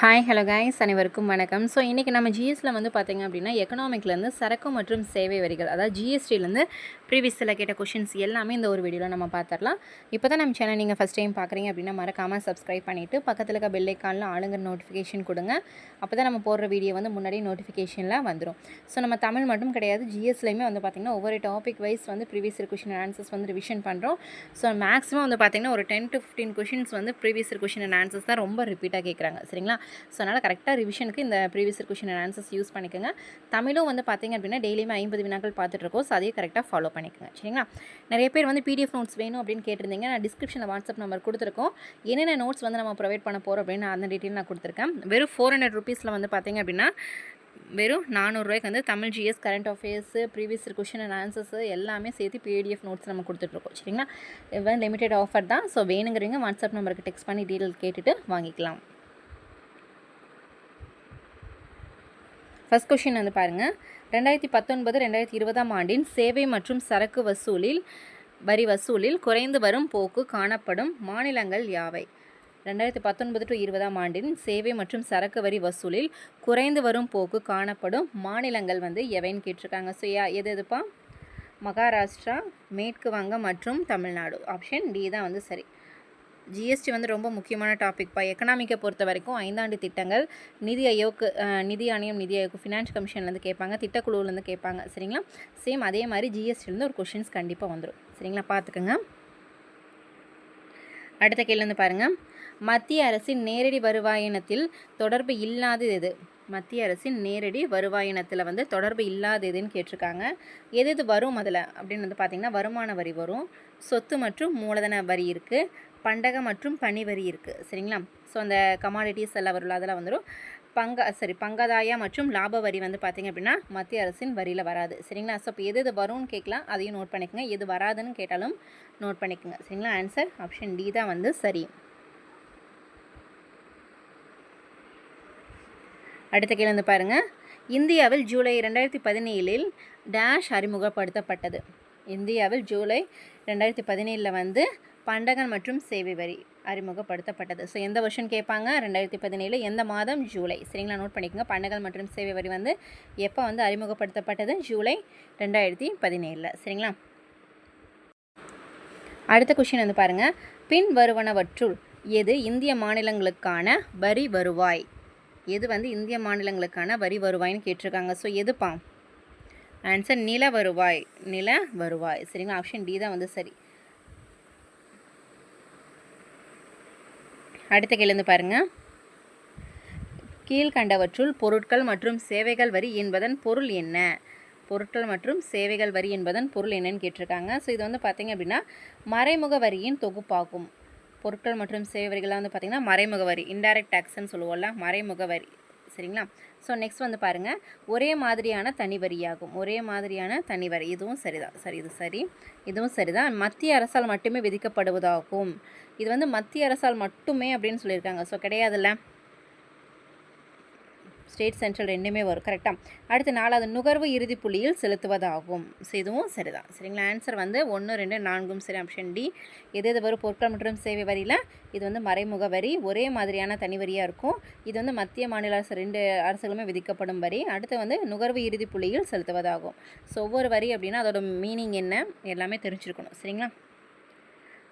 Hi hello guys அனைவருக்கும் வணக்கம். So இன்றைக்கி நம்ம ஜிஎஸ்டியில் வந்து பார்த்திங்க அப்படின்னா எக்கனாமிக்லேருந்து சரக்கு மற்றும் சேவை வரிகள் அதாவது ஜிஎஸ்டிலேருந்து ப்ரீவியஸில் கேட்ட கொஷின்ஸ் எல்லாமே இந்த ஒரு வீடியோவில் நம்ம பார்த்துடலாம் இப்போ தான் நம்ம சேனல் நீங்கள் ஃபஸ்ட் டைம் பார்க்குறீங்க அப்படின்னா மறக்காமல் சப்ஸ்கிரைப் பண்ணிவிட்டு பக்கத்தில் இருக்க பெல் ஐக்கானில் ஆளுங்கிற நோட்டிஃபிகேஷன் கொடுங்க. அப்போ தான் நம்ம போடுற வீடியோ வந்து முன்னாடி நோட்டிஃபிகேஷனில் வந்துடும் ஸோ நம்ம தமிழ் மட்டும் கிடையாது ஜிஎஸ்லேயுமே வந்து பார்த்திங்கன்னா ஒவ்வொரு டாபிக் வைஸ் வந்து ப்ரீவியஸ் கொஷின் ஆன்சர்ஸ் வந்து ரிவிஷன் பண்ணுறோம் ஸோ மேக்ஸிமம் வந்து பார்த்திங்கன்னா ஒரு டென் டு ஃபிஃப்டீன் கொஷின்ஸ் வந்து ப்ரீவியஸ் கொஷின் அண்ட் ஆன்சர்ஸ் தான் ரொம்ப ரிப்பீட்டாக கேட்குறாங்க சரிங்களா? ஸோ அதனால் கரெக்டாக ரிவிஷனுக்கு இந்த ப்ரீவியஸ் கொஷின் ஆன்சர்ஸ் யூஸ் பண்ணிக்கோங்க. தமிழும் வந்து பார்த்திங்க அப்படின்னா டெய்லியுமே ஐம்பது வினாக்கள் பார்த்துட்ருக்கோம் ஸோ அதையும் கரெக்டாக ஃபாலோ பண்ணிக்கோங்க. சரிங்களா? நிறைய பேர் வந்து பிடிஎஃப் நோட்ஸ் வேணும் அப்படின்னு கேட்டிருந்தீங்க. நான் டிஸ்கிரிப்ஷனில் வாட்ஸ்அப் நம்பர் கொடுத்துருக்கோம். என்னென்ன நோட்ஸ் வந்து நம்ம ப்ரொவைட் பண்ண போகிறோம் அப்படின்னு அந்த டீட்டெயில் நான் கொடுத்துருக்கேன். வெறும் ஃபோர் ஹண்ட்ரட் ருபீஸில் வந்து பார்த்திங்க அப்படின்னா வெறும் நானூறுரூவாய்க்கு வந்து Tamil GS current affairs previous question and answers எல்லாமே சேர்த்து பிடிஎஃப் நோட்ஸ் நம்ம கொடுத்துட்ருக்கோம் சரிங்களா? இவன் லிமிடெட் ஆஃபர் தான். ஸோ வேணுங்கிறவங்க வாட்ஸ்அப் நம்பருக்கு டெக்ஸ்ட் பண்ணி டீட்டெயில் கேட்டுட்டு வாங்கிக்கலாம். ஃபஸ்ட் கொஷின் வந்து பாருங்கள் ரெண்டாயிரத்தி பத்தொன்பது ரெண்டாயிரத்தி இருபதாம் ஆண்டின் சேவை மற்றும் சரக்கு வசூலில் வரி வசூலில் குறைந்து வரும் போக்கு காணப்படும் மாநிலங்கள் யாவை? ரெண்டாயிரத்தி பத்தொன்பது டு இருபதாம் ஆண்டின் சேவை மற்றும் சரக்கு வரி வசூலில் குறைந்து வரும் போக்கு காணப்படும் மாநிலங்கள் வந்து எவைன்னு கேட்டிருக்காங்க. ஸோ யா எது எதுப்பா? மகாராஷ்டிரா மேற்கு வங்கம் மற்றும் தமிழ்நாடு. ஆப்ஷன் டி தான் வந்து சரி. ஜிஎஸ்டி வந்து ரொம்ப முக்கியமான டாபிக் பா. எக்கனாமிக்கை பொறுத்த வரைக்கும் ஐந்தாண்டு திட்டங்கள். நிதி ஆயோக் நிதி ஆணையம் நிதி ஆயோக் ஃபினான்ஸ் கமிஷன்லேருந்து கேட்பாங்க. திட்டக்குழுவிலேருந்து கேட்பாங்க. சரிங்களா? சேம் அதே மாதிரி ஜிஎஸ்டிலேருந்து ஒரு கொஷின்ஸ் கண்டிப்பாக வந்துடும் சரிங்களா? பார்த்துக்கோங்க. அடுத்த கேள்வி பாருங்கள் மத்திய அரசின் நேரடி வருவாயினத்தில் தொடர்பு இல்லாதது எது? மத்திய அரசின் நேரடி வருவாயினத்தில் வந்து தொடர்பு இல்லாத எதுன்னு கேட்டிருக்காங்க. எது எது வரும் அதில்? அப்படின்னு வந்து பார்த்திங்கன்னா வருமான வரி வரும். சொத்து மற்றும் மூலதன வரி இருக்குது பண்டகம் மற்றும் பணி வரி இருக்குது சரிங்களா? ஸோ அந்த கமாடிட்டிஸ் எல்லாம் வரும்ல அதெல்லாம் வந்துடும் பங்க சரி பங்கதாயா மற்றும் லாப வரி வந்து பார்த்திங்க அப்படின்னா மத்திய அரசின் வரியில் வராது. சரிங்களா? ஸோ இப்போ எது எது வரும்னு கேட்கலாம். அதையும் நோட் பண்ணிக்கோங்க. எது வராதுன்னு கேட்டாலும் நோட் பண்ணிக்கோங்க. சரிங்களா? ஆன்சர் ஆப்ஷன் டி தான் வந்து சரி. அடுத்த கேள்வி வந்து பாருங்கள் இந்தியாவில் ஜூலை ரெண்டாயிரத்தி பதினேழில் டேஷ் அறிமுகப்படுத்தப்பட்டது. இந்தியாவில் ஜூலை ரெண்டாயிரத்தி பதினேழில் வந்து பண்டகன் மற்றும் சேவை வரி அறிமுகப்படுத்தப்பட்டது. ஸோ எந்த வருஷம் கேட்பாங்க? ரெண்டாயிரத்தி பதினேழு எந்த மாதம்? ஜூலை. சரிங்களா? நோட் பண்ணிக்கோங்க. பண்டகன் மற்றும் சேவை வரி வந்து எப்போ வந்து அறிமுகப்படுத்தப்பட்டது? ஜூலை ரெண்டாயிரத்தி பதினேழில். சரிங்களா? அடுத்த கொஷின் வந்து பாருங்கள் பின் வருவனவற்றுள் எது இந்திய மாநிலங்களுக்கான வரி வருவாய்? எது வந்து இந்திய மாநிலங்களுக்கான வரி வருவாய்னு கேட்டிருக்காங்க. ஸோ எதுப்பா? ஆன்சர் நில வருவாய். நில வருவாய். சரிங்களா? ஆப்ஷன் டி தான் வந்து சரி. அடுத்த கேள்வி பாருங்கள் கீழ்கண்டவற்றுள் பொருட்கள் மற்றும் சேவைகள் வரி என்பதன் பொருள் என்ன? பொருட்கள் மற்றும் சேவைகள் வரி என்பதன் பொருள் என்னன்னு கேட்டிருக்காங்க. ஸோ இது வந்து பார்த்திங்க அப்படின்னா மறைமுக வரியின் தொகுப்பாகும். பொருட்கள் மற்றும் சேவை வரிகள்லாம் வந்து பார்த்திங்கன்னா மறைமுக வரி இன்டைரக்ட் டேக்ஸ்ன்னு சொல்லுவோம்ல மறைமுக வரி. சரிங்களா? ஸோ நெக்ஸ்ட் வந்து பாருங்கள் ஒரே மாதிரியான தனி வரியாகும். ஒரே மாதிரியான தனி வரி. இதுவும் சரிதான். சரி இது சரி. இதுவும் சரிதான். மத்திய அரசால் மட்டுமே விதிக்கப்படுவதாகும். இது வந்து மத்திய அரசால் மட்டுமே அப்படின்னு சொல்லியிருக்காங்க. ஸோ கிடையாதுல்ல. ஸ்டேட் சென்ட்ரல் ரெண்டுமே வரும். கரெக்டாக அடுத்து நாலாவது நுகர்வு இறுதி புள்ளியில் செலுத்துவதாகும். ஸோ இதுவும் சரிதான். சரிங்களா? ஆன்சர் வந்து ஒன்று ரெண்டு நான்கும். சரி ஆப்ஷன் டி எது எது வரும்? பொருட்கள் மற்றும் சேவை வரியில்? இது வந்து மறைமுக வரி. ஒரே மாதிரியான தனி வரியாக இருக்கும். இது வந்து மத்திய மாநில அரசு ரெண்டு அரசுகளுமே விதிக்கப்படும் வரி. அடுத்து வந்து நுகர்வு இறுதி புள்ளியில் செலுத்துவதாகும். ஸோ ஒவ்வொரு வரி அப்படின்னா அதோட மீனிங் என்ன? எல்லாமே தெரிஞ்சிருக்கணும். சரிங்களா?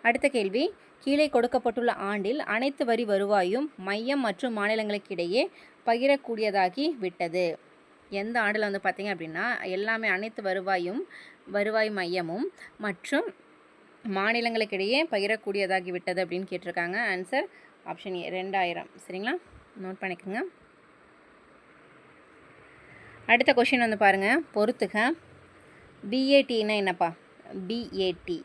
அடுத்த கேள்வி. கீழே கொடுக்கப்பட்டுள்ள ஆண்டில் அனைத்து வரி வருவாயும் மையம் மற்றும் மாநிலங்களுக்கிடையே பகிரக்கூடியதாகி விட்டது. எந்த ஆண்டில் வந்து பார்த்திங்க அப்படின்னா எல்லாமே அனைத்து வருவாயும் வருவாய் மையமும் மற்றும் மாநிலங்களுக்கிடையே பகிரக்கூடியதாகி விட்டது அப்படின்னு கேட்டிருக்காங்க. ஆன்சர் ஆப்ஷன் ஏ ரெண்டாயிரம். சரிங்களா? நோட் பண்ணிக்கோங்க. அடுத்த கொஷின் வந்து பாருங்கள் பொறுத்துக. பிஏடின்னா என்னப்பா? பிஏடி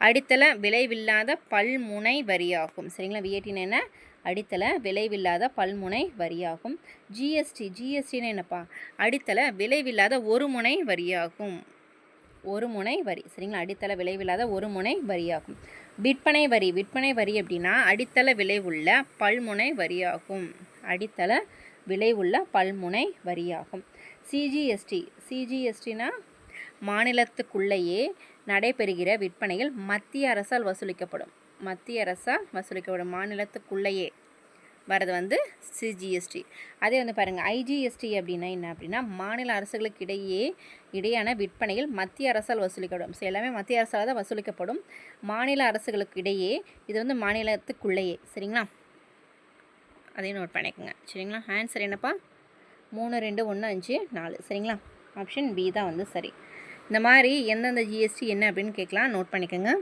அடித்தள விளைவில்லாத பல்முனை வரியாகும். சரிங்களா? விஏடின்னு என்ன? அடித்தள விளைவில்லாத பல்முனை வரியாகும். ஜிஎஸ்டி ஜிஎஸ்டின்னு என்னப்பா? அடித்தள விளைவில்லாத ஒரு முனை வரியாகும். ஒரு முனை வரி. சரிங்களா? அடித்தள விளைவில்லாத ஒரு முனை வரியாகும். விற்பனை வரி. விற்பனை வரி அப்படின்னா அடித்தள விளைவுள்ள பல்முனை வரியாகும். அடித்தள விளைவுள்ள பல்முனை வரியாகும். சிஜிஎஸ்டி சிஜிஎஸ்டினா மாநிலத்துக்குள்ளேயே நடைபெறுகிற விற்பனையில் மத்திய அரசால் வசூலிக்கப்படும். மத்திய அரசால் வசூலிக்கப்படும் மாநிலத்துக்குள்ளேயே. வரது வந்து சிஜிஎஸ்டி அதே வந்து பாருங்கள் ஐஜிஎஸ்டி அப்படின்னா என்ன அப்படின்னா மாநில அரசுகளுக்கு இடையே இடையான விற்பனையில் மத்திய அரசால் வசூலிக்கப்படும். ஸோ எல்லாமே மத்திய அரசால் தான் வசூலிக்கப்படும். மாநில அரசுகளுக்கு இடையே இது வந்து மாநிலத்துக்குள்ளேயே. சரிங்களா? அதையும் நோட் பண்ணிக்கோங்க. சரிங்களா? ஆன்சர் என்னப்பா? மூணு ரெண்டு ஒன்று அஞ்சு நாலு. சரிங்களா? ஆப்ஷன் பி தான் வந்து சரி. இந்த மாதிரி எந்தெந்த ஜிஎஸ்டி என்ன அப்படின்னு கேட்கலாம். நோட் பண்ணிக்கோங்க.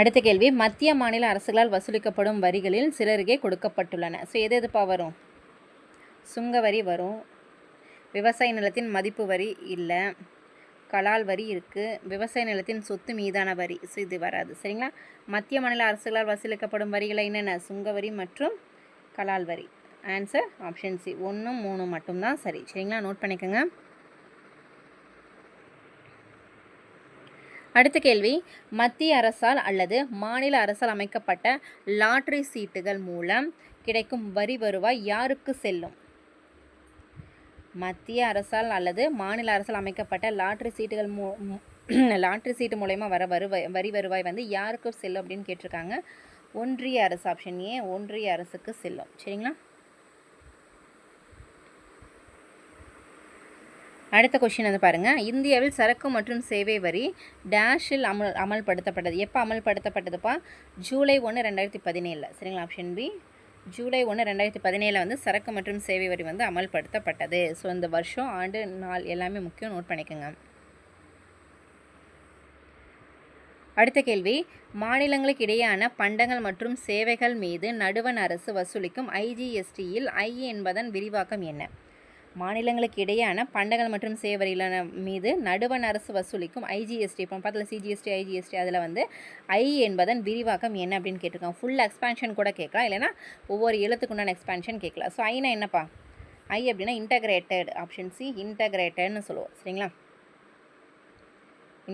அடுத்த கேள்வி. மத்திய மாநில அரசுகளால் வசூலிக்கப்படும் வரிகளில் சிலருக்கே கொடுக்கப்பட்டுள்ளன. ஸோ எது எதுப்பா வரும்? சுங்க வரி வரும். விவசாய நிலத்தின் மதிப்பு வரி இல்லை. கலால் வரி இருக்குது விவசாய நிலத்தின் சொத்து மீதான வரி. ஸோ இது வராது. சரிங்களா? மத்திய மாநில அரசுகளால் வசூலிக்கப்படும் வரிகளை என்னென்ன? சுங்க வரி மற்றும் கலால் வரி. ஆன்சர் ஆப்ஷன் சி ஒன்றும் மூணு மட்டும்தான் சரி. சரிங்களா? நோட் பண்ணிக்கோங்க. அடுத்த கேள்வி. மத்திய அரசால் அல்லது மாநில அரசால் அமைக்கப்பட்ட லாட்ரி சீட்டுகள் மூலம் கிடைக்கும் வரி வருவாய் யாருக்கு செல்லும்? மத்திய அரசால் அல்லது மாநில அரசால் அமைக்கப்பட்ட லாட்ரி சீட்டுகள் மூ மூ- லாட்ரி சீட்டு மூலயமா வர வருவாய் வரி வருவாய் வந்து யாருக்கு செல்லும் அப்படின்னு கேட்டிருக்காங்க? ஒன்றிய அரசு ஆப்ஷன் ஏ ஒன்றிய அரசுக்கு செல்லும். சரிங்களா? அடுத்த கொஷின் வந்து பாருங்கள் இந்தியாவில் சரக்கு மற்றும் சேவை வரி டேஷில் அமல் அமல்படுத்தப்பட்டது. எப்போ அமல்படுத்தப்பட்டதுப்பா? ஜூலை ஒன்று ரெண்டாயிரத்தி பதினேழில். சரிங்களா? ஆப்ஷன் பி ஜூலை ஒன்று ரெண்டாயிரத்தி பதினேழில் வந்து சரக்கு மற்றும் சேவை வரி வந்து அமல்படுத்தப்பட்டது. ஸோ இந்த வருஷம் ஆண்டு நாள் எல்லாமே முக்கியம் நோட் பண்ணிக்கோங்க. அடுத்த கேள்வி. மாநிலங்களுக்கு இடையேயான பண்டங்கள் மற்றும் சேவைகள் மீது நடுவண் அரசு வசூலிக்கும் ஐஜிஎஸ்டியில் ஐ என்பதன் விரிவாக்கம் என்ன? மாநிலங்களுக்கு இடையேயான பண்டங்கள் மற்றும் சேவரிகளான மீது நடுவண் அரசு வசூலிக்கும் ஐஜிஎஸ்டி இப்போ பக்கத்தில் சிஜிஎஸ்டி ஐஜிஎஸ்டி அதில் வந்து ஐ என்பதன் விரிவாக்கம் என்ன அப்படின்னு கேட்டிருக்காங்க. ஃபுல் எக்ஸ்பான்ஷன் கூட கேட்கலாம். இல்லைன்னா ஒவ்வொரு எழுத்துக்குண்டான எக்ஸ்பான்ஷன் கேட்கலாம். ஸோ ஐனா என்னப்பா? ஐ அப்படின்னா இன்டகிரேட்டட் ஆப்ஷன் சி இன்டகிரேட்டட்னு சொல்லுவோம். சரிங்களா?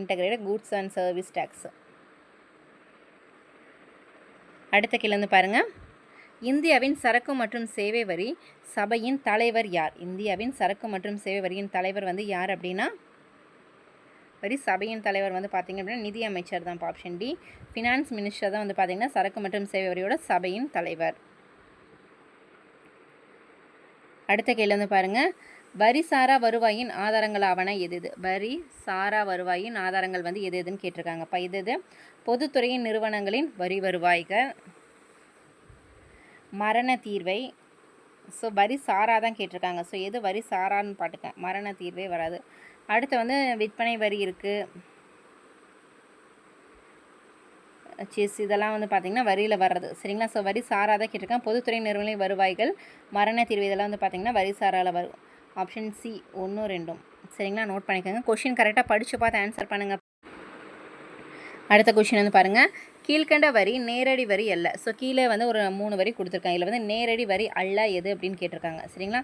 Integrated goods and service tax அடுத்த கீழே வந்து பாருங்கள் இந்தியாவின் சரக்கு மற்றும் சேவை வரி சபையின் தலைவர் யார்? இந்தியாவின் சரக்கு மற்றும் சேவை வரியின் தலைவர் வந்து யார் அப்படின்னா? வரி சபையின் தலைவர் வந்து பார்த்திங்க அப்படின்னா நிதி அமைச்சர் தான். ஆப்ஷன் டி ஃபினான்ஸ் மினிஸ்டர் தான் வந்து பார்த்திங்கன்னா சரக்கு மற்றும் சேவை வரியோட சபையின் தலைவர். அடுத்த கேள்வி வந்து பாருங்கள் வரி சாரா வருவாயின் ஆதாரங்களாவன எது எது? வரி சாரா வருவாயின் ஆதாரங்கள் வந்து எது எதுன்னு கேட்டிருக்காங்க. அப்போ இது எது? பொதுத்துறையின் நிறுவனங்களின் வரி வருவாய்கள். மரண தீர்வை ஸோ வரி சாரா தான் கேட்டிருக்காங்க. ஸோ எது வரி சாரான்னு பாட்டுக்க மரண தீர்வே வராது. அடுத்து வந்து விற்பனை வரி இருக்குது செஸ் இதெல்லாம் வந்து பார்த்திங்கன்னா வரியில் வர்றது. சரிங்களா? ஸோ வரி சாராக தான் கேட்டிருக்கேன் பொதுத்துறை நிறுவனங்களின் வருவாய்கள் மரண தீர்வு இதெல்லாம் வந்து பார்த்திங்கன்னா வரி சாராவில் வரும். ஆப்ஷன் சி ஒன்றும் ரெண்டும். சரிங்களா? நோட் பண்ணிக்கோங்க. கொஷின் கரெக்டாக படித்து பார்த்து ஆன்சர் பண்ணுங்கள் அடுத்த கொஷின் வந்து பாருங்கள் கீழ்கண்ட வரி நேரடி வரி அல்ல. ஸோ கீழே வந்து ஒரு மூணு வரி கொடுத்துருக்காங்க. இதில் வந்து நேரடி வரி அல்ல எது அப்படின்னு கேட்டிருக்காங்க. சரிங்களா?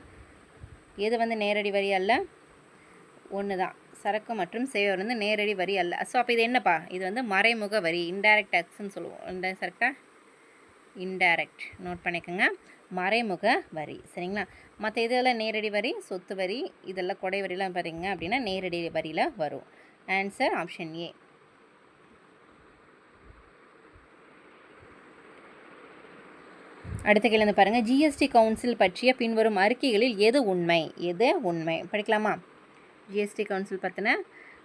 எது வந்து நேரடி வரி அல்ல? ஒன்று தான் சரக்கு மற்றும் சேவை வந்து நேரடி வரி அல்ல. ஸோ அப்போ இது என்னப்பா? இது வந்து மறைமுக வரி இன்டைரக்ட் டேக்ஸ்னு சொல்லுவோம். இந்த கரெக்டாக இன்டைரக்ட் நோட் பண்ணிக்கோங்க. மறைமுக வரி. சரிங்களா? மற்ற இதெல்லாம் நேரடி வரி? சொத்து வரி. இதெல்லாம் கொடை வரிலாம் பாருங்க அப்படின்னா நேரடி வரியில் வரும். ஆன்சர் ஆப்ஷன் ஏ அடுத்த கேள்வி பாருங்கள் ஜிஎஸ்டி கவுன்சில் பற்றிய பின்வரும் அறிக்கைகளில் எது உண்மை? எது உண்மை? படிக்கலாமா? ஜிஎஸ்டி கவுன்சில் பற்றின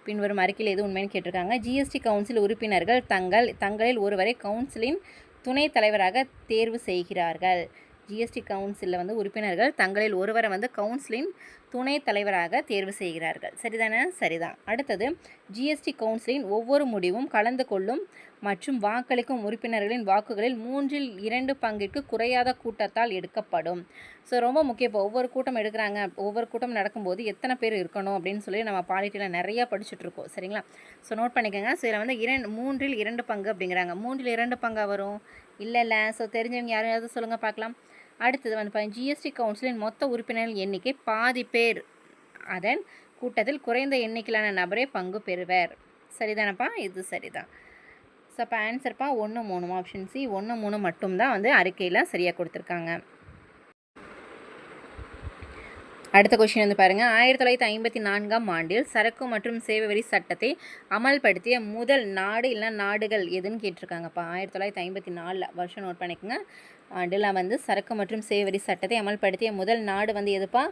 பின்வரும் அறிக்கையில் எது உண்மைன்னு கேட்டிருக்காங்க. ஜிஎஸ்டி கவுன்சில் உறுப்பினர்கள் தங்கள் தங்களில் ஒருவரை கவுன்சிலின் துணைத் தலைவராக தேர்வு செய்கிறார்கள். ஜிஎஸ்டி கவுன்சிலில் வந்து உறுப்பினர்கள் தங்களில் ஒருவரை வந்து கவுன்சிலின் துணைத் தலைவராக தேர்வு செய்கிறார்கள். சரிதானே? சரிதான். அடுத்தது ஜிஎஸ்டி கவுன்சிலின் ஒவ்வொரு முடிவும் கலந்து கொள்ளும் மற்றும் வாக்களிக்கும் உறுப்பினர்களின் வாக்குகளில் மூன்றில் இரண்டு பங்கிற்கு குறையாத கூட்டத்தால் எடுக்கப்படும். ஸோ ரொம்ப முக்கியம். இப்போ ஒவ்வொரு கூட்டம் எடுக்கிறாங்க. ஒவ்வொரு கூட்டம் நடக்கும்போது எத்தனை பேர் இருக்கணும் அப்படின்னு சொல்லி நம்ம பாலிட்டியில் நிறையா படிச்சுட்ருக்கோம் சரிங்களா? ஸோ நோட் பண்ணிக்கோங்க. ஸோ இதில் வந்து இரண்டு மூன்றில் இரண்டு பங்கு அப்படிங்கிறாங்க. மூன்றில் இரண்டு பங்காக வரும்? இல்லை இல்லை. ஸோ தெரிஞ்சவங்க யாரையாவது சொல்லுங்கள் பார்க்கலாம். அடுத்தது வந்து ஜிஎஸ்டி கவுன்சிலின் மொத்த உறுப்பினர்கள் எண்ணிக்கை பாதி பேர். அதன் கூட்டத்தில் குறைந்த எண்ணிக்கையிலான நபரே பங்கு பெறுவர். சரிதானப்பா? இது சரிதான். ஸோ அப்போ ஆன்சர்ப்பா ஒன்று மூணு ஆப்ஷன் சி ஒன்று மூணு மட்டும்தான் வந்து அறிக்கையில் சரியாக கொடுத்துருக்காங்க. அடுத்த கொஷின் வந்து பாருங்கள் ஆயிரத்தி தொள்ளாயிரத்தி ஐம்பத்தி நான்காம் ஆண்டில் சரக்கு மற்றும் சேவை வரி சட்டத்தை அமல்படுத்திய முதல் நாடு இல்லை நாடுகள் எதுன்னு கேட்டிருக்காங்கப்பா. ஆயிரத்தி தொள்ளாயிரத்தி ஐம்பத்தி நாலில். வருஷம் நோட் பண்ணிக்கோங்க. ஆண்டில் வந்து சரக்கு மற்றும் சேவை வரி சட்டத்தை அமல்படுத்திய முதல் நாடு வந்து எதுப்பா?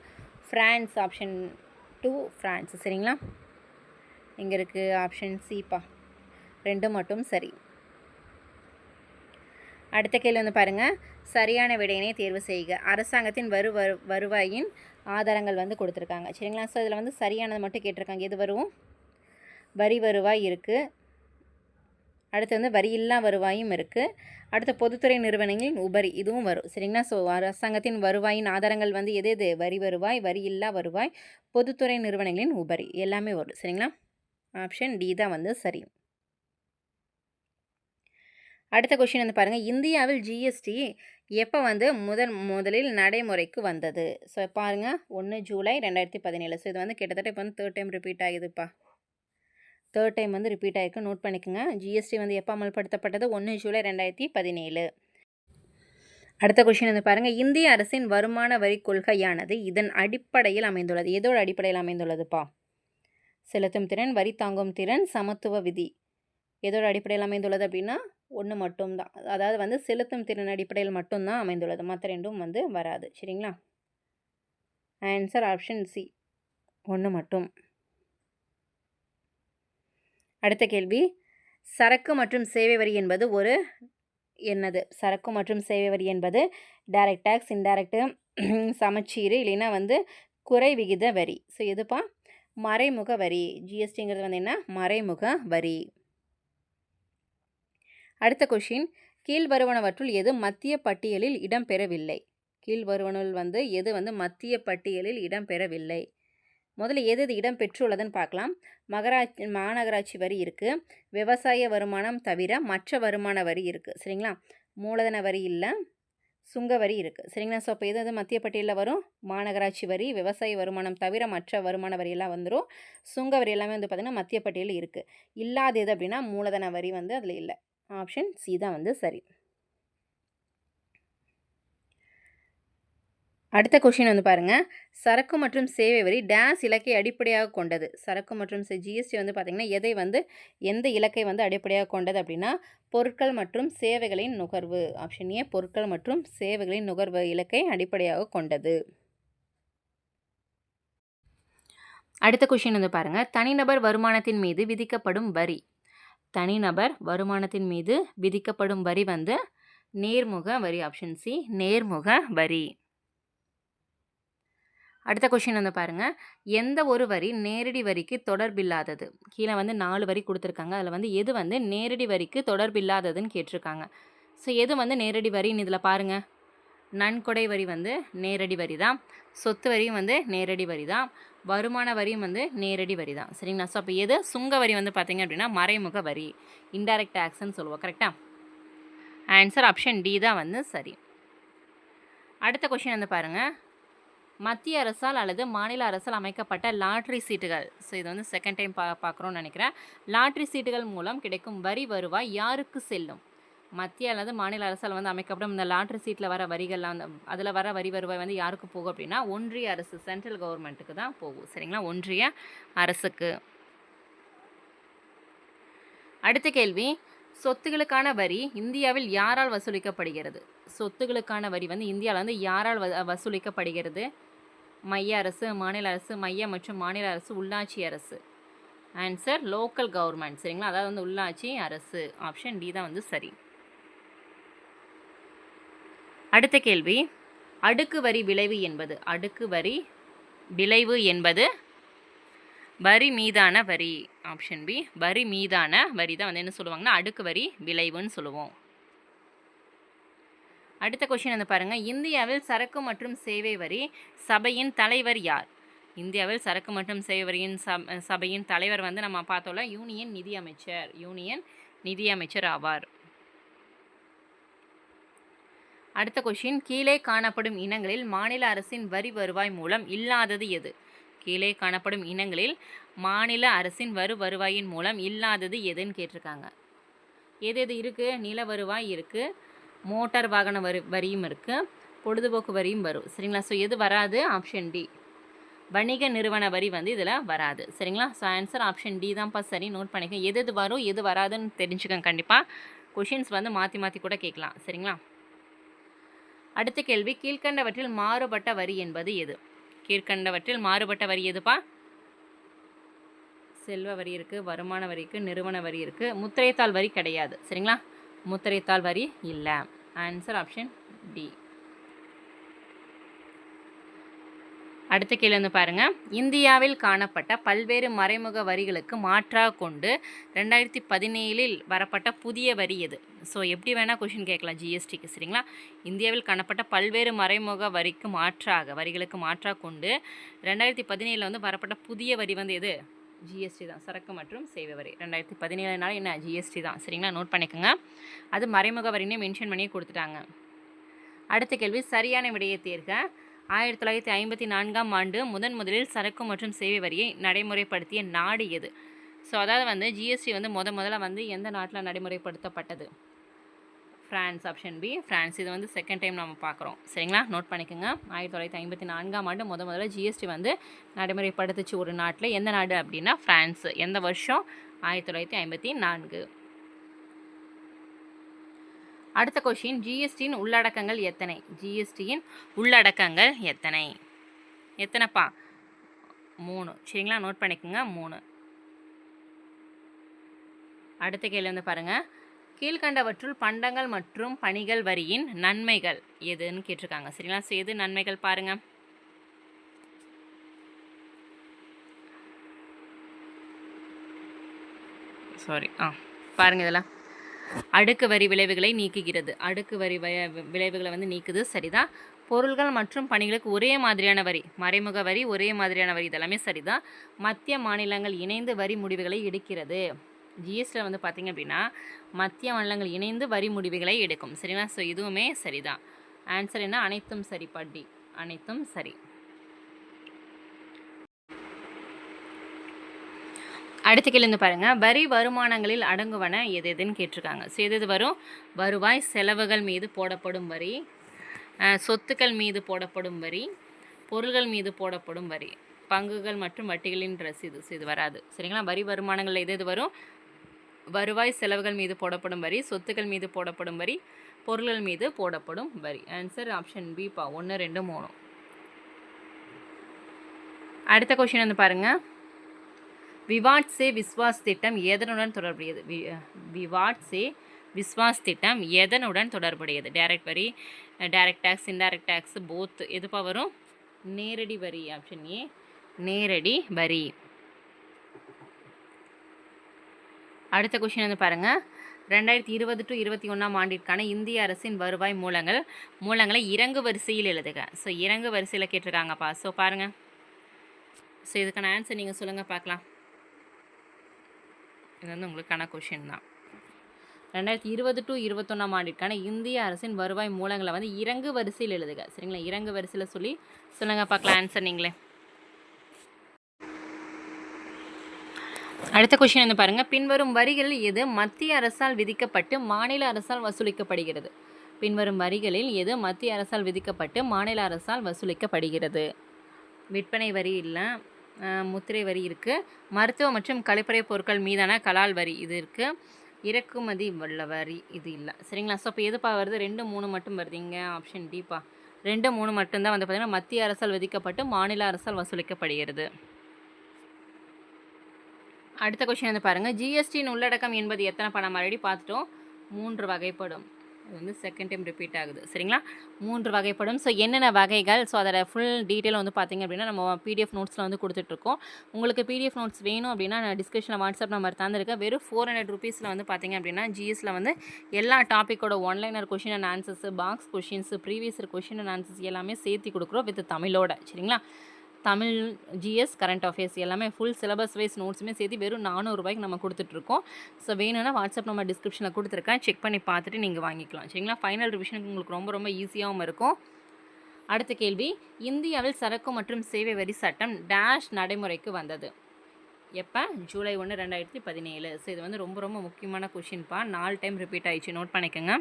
ஃப்ரான்ஸ் ஆப்ஷன் டூ ஃப்ரான்ஸ் சரிங்களா? இங்கே இருக்குது ஆப்ஷன் சிப்பா ரெண்டும் மட்டும் சரி. அடுத்த கேள்வி வந்து பாருங்கள் சரியான விடையினை தேர்வு செய்க. அரசாங்கத்தின் வரு வரு வருவாயின் ஆதாரங்கள் வந்து கொடுத்துருக்காங்க. சரிங்களா? ஸோ இதில் வந்து சரியானது மட்டும் கேட்டிருக்காங்க. எது வரும்? வரி வருவாய் இருக்குது அடுத்து வந்து வரி இல்லா வருவாயும் இருக்குது அடுத்த பொதுத்துறை நிறுவனங்களின் உபரி இதுவும் வரும். சரிங்களா? ஸோ அரசாங்கத்தின் வருவாயின் ஆதாரங்கள் வந்து எது எது? வரி வருவாய் வரி இல்லா வருவாய் பொதுத்துறை நிறுவனங்களின் உபரி. எல்லாமே வரும். சரிங்களா? ஆப்ஷன் டி தான் வந்து சரி. அடுத்த கொஷின் வந்து பாருங்கள் இந்தியாவில் ஜிஎஸ்டி எப்போ வந்து முதல் முதலில் நடைமுறைக்கு வந்தது? ஸோ பாருங்கள் ஒன்று ஜூலை ரெண்டாயிரத்தி பதினேழு. ஸோ இது வந்து கிட்டத்தட்ட இப்போ வந்து தேர்ட் டைம் ரிப்பீட் ஆகுதுப்பா தேர்ட் டைம் வந்து ரிப்பீட் ஆகிருக்கு நோட் பண்ணிக்கோங்க. ஜிஎஸ்டி வந்து எப்போ அமல்படுத்தப்பட்டது? ஒன்று ஜூலை ரெண்டாயிரத்தி பதினேழு. அடுத்த கொஷின் வந்து பாருங்கள் இந்திய அரசின் வருமான வரி கொள்கையானது இதன் அடிப்படையில் அமைந்துள்ளது. எதோட அடிப்படையில் அமைந்துள்ளதுப்பா? செலுத்தும் திறன் வரி தாங்கும் திறன் சமத்துவ விதி. எதோட அடிப்படையில் அமைந்துள்ளது அப்படின்னா ஒன்று மட்டும்தான். அதாவது வந்து செலுத்தும் திறன் அடிப்படையில் மட்டும்தான் அமைந்துள்ளது. மற்ற ரெண்டும் வந்து வராது. சரிங்களா? ஆன்சர் ஆப்ஷன் சி ஒன்று மட்டும். அடுத்த கேள்வி. சரக்கு மற்றும் சேவை வரி என்பது ஒரு என்னது? சரக்கு மற்றும் சேவை வரி என்பது டைரக்ட் டேக்ஸ் இன்டைரக்டு சமச்சீர் இல்லைன்னா வந்து குறை விகித வரி. ஸோ எதுப்பா மறைமுக வரி. ஜிஎஸ்டிங்கிறது வந்து என்ன? மறைமுக வரி. அடுத்த கொஷின் கீழ்வருவனவற்றுள் எது மத்திய பட்டியலில் இடம்பெறவில்லை? கீழ்வருவனுள் வந்து எது வந்து மத்திய பட்டியலில் இடம்பெறவில்லை? முதல்ல எது இது இடம் பெற்றுள்ளதுன்னு பார்க்கலாம். மகராட்சி மாநகராட்சி வரி இருக்குது விவசாய வருமானம் தவிர மற்ற வருமான வரி இருக்குது சரிங்களா? மூலதன வரி இல்லை. சுங்க வரி இருக்குது சரிங்களா? ஸோ அப்போ எது எது மத்திய பட்டியலில் வரும்? மாநகராட்சி வரி விவசாய வருமானம் தவிர மற்ற வருமான வரியெல்லாம் வந்துடும் சுங்க வரி எல்லாமே வந்து பார்த்திங்கன்னா மத்திய பட்டியலில் இருக்குது இல்லாதது அப்படின்னா மூலதன வரி வந்து அதில் இல்லை. ஆப்ஷன் சி தான் வந்து சரி. அடுத்த கொஷின் வந்து பாருங்கள் சரக்கு மற்றும் சேவை வரி டேஸ் இலக்கை அடிப்படையாக கொண்டது. சரக்கு மற்றும் ஜிஎஸ்டி வந்து பார்த்திங்கன்னா எதை வந்து எந்த இலக்கை வந்து அடிப்படையாக கொண்டது அப்படின்னா பொருட்கள் மற்றும் சேவைகளின் நுகர்வு. ஆப்ஷன் ஏ பொருட்கள் மற்றும் சேவைகளின் நுகர்வு இலக்கை அடிப்படையாக கொண்டது. அடுத்த கொஷின் வந்து பாருங்கள் தனிநபர் வருமானத்தின் மீது விதிக்கப்படும் வரி. தனிநபர் வருமானத்தின் மீது விதிக்கப்படும் வரி வந்து நேர்முக வரி ஆப்ஷன் சி நேர்முக வரி. அடுத்த கொஷின் வந்து பாருங்கள் எந்த ஒரு வரி நேரடி வரிக்கு தொடர்பில்லாதது? கீழே வந்து நாலு வரி கொடுத்துருக்காங்க. அதில் வந்து எது வந்து நேரடி வரிக்கு தொடர்பில்லாததுன்னு கேட்டிருக்காங்க. ஸோ எது வந்து நேரடி வரின்னு இதில் பாருங்கள் நன்கொடை வரி வந்து நேரடி வரி தான் சொத்து வரியும் வந்து நேரடி வரி தான் வருமான வரியும் வந்து நேரடி வரி தான். சரிங்களா? ஸோ அப்போ எது? சுங்க வரி வந்து பார்த்திங்க அப்படின்னா மறைமுக வரி. இன்டைரக்ட் டேக்ஸ்ன்னு சொல்லுவோம் கரெக்டாக ஆன்சர் ஆப்ஷன் டி தான் வந்து சரி. அடுத்த கொஷின் வந்து பாருங்கள் மத்திய அரசால் அல்லது மாநில அரசால் அமைக்கப்பட்ட லாட்ரி சீட்டுகள். ஸோ இது வந்து செகண்ட் டைம் பா பார்க்குறோன்னு நினைக்கிறேன். லாட்ரி சீட்டுகள் மூலம் கிடைக்கும் வரி வருவாய் யாருக்கு செல்லும்? மத்திய அல்லது மாநில அரசால் வந்து அமைக்கப்படும் இந்த லாட்ரி சீட்டில் வர வரிகள்லாம் வந்து அதில் வர வரி வருவாய் வந்து யாருக்கு போகும் அப்படின்னா ஒன்றிய அரசு சென்ட்ரல் கவர்மெண்ட்டுக்கு தான் போகும். சரிங்களா? ஒன்றிய அரசுக்கு. அடுத்த கேள்வி. சொத்துகளுக்கான வரி இந்தியாவில் யாரால் வசூலிக்கப்படுகிறது? சொத்துகளுக்கான வரி வந்து இந்தியாவில் வந்து யாரால் வ வசூலிக்கப்படுகிறது? மைய அரசு மாநில அரசு மைய மற்றும் மாநில அரசு உள்ளாட்சி அரசு. ஆன்சர் லோக்கல் கவர்மெண்ட் சரிங்களா? அதாவது வந்து உள்ளாட்சி அரசு. ஆப்ஷன் டி தான் வந்து சரி. அடுத்த கேள்வி. அடுக்கு வரி விளைவு என்பது அடுக்கு வரி விளைவு என்பது வரி மீதான வரி ஆப்ஷன் பி வரி மீதான வரி தான் வந்து என்ன சொல்லுவாங்கன்னா அடுக்கு வரி விளைவுன்னு சொல்லுவோம். அடுத்த கொஷின் வந்து பாருங்கள் இந்தியாவில் சரக்கு மற்றும் சேவை வரி சபையின் தலைவர் யார்? இந்தியாவில் சரக்கு மற்றும் சேவை வரியின் சப சபையின் தலைவர் வந்து நம்ம பார்த்தோம்ல யூனியன் நிதி அமைச்சர். யூனியன் நிதி அமைச்சர் ஆவார். அடுத்த கொஷின் கீழே காணப்படும் இனங்களில் மாநில அரசின் வரி வருவாய் மூலம் இல்லாதது எது? கீழே காணப்படும் இனங்களில் மாநில அரசின் வரு வருவாயின் மூலம் இல்லாதது எதுன்னு கேட்டிருக்காங்க. எது எது இருக்குது நில வருவாய் இருக்குது மோட்டார் வாகன வரி வரியும் இருக்குது பொழுதுபோக்கு வரியும் வரும். சரிங்களா? ஸோ எது வராது? ஆப்ஷன் டி வணிக நிறுவன வரி வந்து இதில் வராது. சரிங்களா? ஸோ ஆன்சர் ஆப்ஷன் டி தான்ப்பா. சரி நோட் பண்ணிக்க. எது எது வரும்? எது வராதுன்னு தெரிஞ்சுக்கோங்க. கண்டிப்பாக கொஷின்ஸ் வந்து மாற்றி மாற்றி கூட கேட்கலாம். சரிங்களா? அடுத்த கேள்வி கீழ்கண்டவற்றில் மாறுபட்ட வரி என்பது எது? கீழ்கண்டவற்றில் மாறுபட்ட வரி எதுப்பா? செல்வ வரி இருக்குது வருமான வரி இருக்குது நிறுவன வரி இருக்குது முத்திரைத்தாள் வரி கிடையாது. சரிங்களா? முத்திரைத்தாள் வரி இல்லை. ஆன்சர் ஆப்ஷன் டி அடுத்த கேள்வி வந்து பாருங்கள் இந்தியாவில் காணப்பட்ட பல்வேறு மறைமுக வரிகளுக்கு மாற்றாக கொண்டு ரெண்டாயிரத்தி பதினேழில் வரப்பட்ட புதிய வரி எது? ஸோ எப்படி வேணால் கொஷின் கேட்கலாம் ஜிஎஸ்டிக்கு சரிங்களா? இந்தியாவில் காணப்பட்ட பல்வேறு மறைமுக வரிக்கு மாற்றாக வரிகளுக்கு மாற்றாக கொண்டு ரெண்டாயிரத்தி பதினேழில் வந்து வரப்பட்ட புதிய வரி வந்து எது? ஜிஎஸ்டி தான். சரக்கு மற்றும் சேவை வரி. ரெண்டாயிரத்தி பதினேழுனால என்ன ஜிஎஸ்டி தான். சரிங்களா? நோட் பண்ணிக்கோங்க. அது மறைமுக வரினே மென்ஷன் பண்ணி கொடுத்துட்டாங்க. அடுத்த கேள்வி சரியான விடையை தேர்க. ஆயிரத்தி தொள்ளாயிரத்தி ஐம்பத்தி நான்காம் ஆண்டு முதன் முதலில் சரக்கு மற்றும் சேவை வரியை நடைமுறைப்படுத்திய நாடு எது? ஸோ அதாவது வந்து ஜிஎஸ்டி வந்து முத முதல்ல வந்து எந்த நாட்டில் நடைமுறைப்படுத்தப்பட்டது? ஃப்ரான்ஸ் ஆப்ஷன் பி ஃப்ரான்ஸ் இது வந்து செகண்ட் டைம் நம்ம பார்க்குறோம். சரிங்களா? நோட் பண்ணிக்கோங்க. ஆயிரத்தி தொள்ளாயிரத்தி ஐம்பத்தி நான்காம் ஆண்டு முத முதல்ல ஜிஎஸ்டி வந்து நடைமுறைப்படுத்துச்சு ஒரு நாட்டில். எந்த நாடு அப்படின்னா ஃப்ரான்ஸ் எந்த வருஷம்? ஆயிரத்தி தொள்ளாயிரத்தி ஐம்பத்தி நான்கு. அடுத்த கொஷின் ஜிஎஸ்டியின் உள்ளடக்கங்கள் எத்தனை? ஜிஎஸ்டியின் உள்ளடக்கங்கள் எத்தனை? எத்தனைப்பா? மூணு. சரிங்களா? நோட் பண்ணிக்கோங்க. மூணு. அடுத்த கேள்வி வந்து பாருங்கள் கீழ்கண்டவற்றுள் பண்டங்கள் மற்றும் பணிகள் வரியின் நன்மைகள் எதுன்னு கேட்டிருக்காங்க. சரிங்களா? ஸோ எது நன்மைகள் பாருங்கள் சாரி ஆ. பாருங்கள் இதெல்லாம். அடுக்கு வரி விளைவுகளை நீக்குகிறது. அடுக்கு வரி விளைவுகளை வந்து நீக்குது. சரிதான் பொருள்கள் மற்றும் பணிகளுக்கு ஒரே மாதிரியான வரி மறைமுக வரி ஒரே மாதிரியான வரி இதெல்லாமே சரிதான் மத்திய மாநிலங்கள் இணைந்து வரி முடிவுகளை எடுக்கிறது. ஜிஎஸ்டியில் வந்து பார்த்திங்க அப்படின்னா மத்திய மாநிலங்கள் இணைந்து வரி முடிவுகளை எடுக்கும். சரிங்களா? ஸோ இதுவுமே சரிதான் ஆன்சர் என்ன? அனைத்தும் சரி பட்டி அனைத்தும் சரி. அடுத்த கேள்வி பாருங்க. வரி வருமானங்களில் அடங்குவன எது எதுன்னு கேட்டிருக்காங்க. ஸோ எது எது வரும்? வருவாய் செலவுகள் மீது போடப்படும் வரி சொத்துக்கள் மீது போடப்படும் வரி பொருள்கள் மீது போடப்படும் வரி பங்குகள் மற்றும் வட்டிகளின் ரசீது. ஸோ இது வராது. சரிங்களா? வரி வருமானங்களில் எது எது வரும்? வருவாய் செலவுகள் மீது போடப்படும் வரி சொத்துக்கள் மீது போடப்படும் வரி பொருள்கள் மீது போடப்படும் வரி. ஆன்சர் ஆப்ஷன் பி பா? ஒன்று ரெண்டு மூணு. அடுத்த கொஷின் வந்து பாருங்கள் விவாட் சே விஸ்வாஸ் திட்டம் எதனுடன் தொடர்புடையது. வி- விவாட் சே விஸ்வாஸ் திட்டம் எதனுடன் தொடர்புடையது. டைரக்ட் வரி direct tax indirect tax both எதுப்பா வரும்? நேரடி வரி ஆப்ஷன் ஏ நேரடி வரி. அடுத்த கொஷின் வந்து பாருங்கள் ரெண்டாயிரத்தி இருபது டு இருபத்தி ஒன்றாம் ஆண்டிற்கான இந்திய அரசின் வருவாய் மூலங்கள் மூலங்களை இறங்கு வரிசையில் எழுதுக. ஸோ இறங்கு வரிசையில் கேட்டிருக்காங்கப்பா. ஸோ பாருங்கள் ஸோ இதுக்கான ஆன்சர் நீங்கள் சொல்லுங்கள் பார்க்கலாம். இது வந்து உங்களுக்கான கொஷின் தான். ரெண்டாயிரத்தி இருபது டு இருபத்தொன்னாம் ஆண்டிற்கான இந்திய அரசின் வருவாய் மூலங்களை வந்து இறங்கு வரிசையில் எழுதுக. சரிங்களா? இறங்கு வரிசையில் சொல்லி சொல்லுங்கள் பார்க்கலாம் ஆன்சர் நீங்களே. அடுத்த கொஷின் வந்து பாருங்கள் பின்வரும் வரிகளில் எது? மத்திய அரசால் விதிக்கப்பட்டு மாநில அரசால் வசூலிக்கப்படுகிறது. பின்வரும் வரிகளில் எது? மத்திய அரசால் விதிக்கப்பட்டு மாநில அரசால் வசூலிக்கப்படுகிறது. விற்பனை வரி இல்லை. முத்திரை வரி இருக்குது மருத்துவ மற்றும் கழிப்பறை பொருட்கள் மீதான கலால் வரி இது இருக்குது இறக்குமதி உள்ள வரி இது இல்லை. சரிங்களா? ஸோ இப்போ எதுப்பா வருது? ரெண்டு மூணு மட்டும் வருதுங்க ஆப்ஷன் டிப்பா ரெண்டு மூணு மட்டும்தான் வந்து பார்த்திங்கன்னா மத்திய அரசால் விதிக்கப்பட்டு மாநில அரசால் வசூலிக்கப்படுகிறது. அடுத்த கொஷின் வந்து பாருங்கள் ஜிஎஸ்டியின் உள்ளடக்கம் என்பது எத்தனை? பணம். ஆல்ரெடி பார்த்துட்டோம் மூன்று வகைப்படும். இது வந்து செகண்ட் டைம் ரிப்பீட் ஆகுது. சரிங்களா? மூன்று வகைப்படும். ஸோ என்னென்ன வகைகள்? ஸோ அதோட ஃபுல் டீட்டெயில் வந்து பார்த்தீங்க அப்படின்னா நம்ம பிடிஎஃப் நோட்ஸில் வந்து கொடுத்துட்ருக்கோம். உங்களுக்கு பிடிஎஃப் நோட்ஸ் வேணும் அப்படின்னா நான் டிஸ்கிரிப்ஷனில் வாட்ஸ்அப் நம்பர் தந்திருக்கேன். வெறும் ஃபோர் ஹண்ட்ரட் ருபீஸில் வந்து பார்த்தீங்க அப்படின்னா ஜிஎஸில் வந்து எல்லா டாப்பிக்கோட one liner question and answers box questions previous question and answers எல்லாமே சேர்த்து கொடுக்குறோம் வித் தமிழோட. சரிங்களா? தமிழ் ஜிஎஸ் கரண்ட் அஃபேர்ஸ் எல்லாமே ஃபுல் சிலபஸ் வைஸ் நோட்ஸுமே சேர்த்து வெறும் நானூறுரூபாய்க்கு நம்ம கொடுத்துட்ருக்கோம். ஸோ வேணும்னா வாட்ஸ்அப் நம்ம டிஸ்கிரிப்ஷனில் கொடுத்துருக்கேன். செக் பண்ணி பார்த்துட்டு நீங்கள் வாங்கிக்கலாம். சரிங்களா? ஃபைனல் ரிவிஷனுக்கு உங்களுக்கு ரொம்ப ரொம்ப ஈஸியாகவும் இருக்கும். அடுத்த கேள்வி. இந்தியாவில் சரக்கு மற்றும் சேவை வரி சட்டம் டேஷ் நடைமுறைக்கு வந்தது. எப்போ? ஜூலை ஒன்று ரெண்டாயிரத்தி பதினேழு. ஸோ இது வந்து ரொம்ப ரொம்ப முக்கியமான கொஷின்ப்பா நாலு டைம் ரிப்பீட் ஆயிடுச்சு. நோட் பண்ணிக்கோங்க.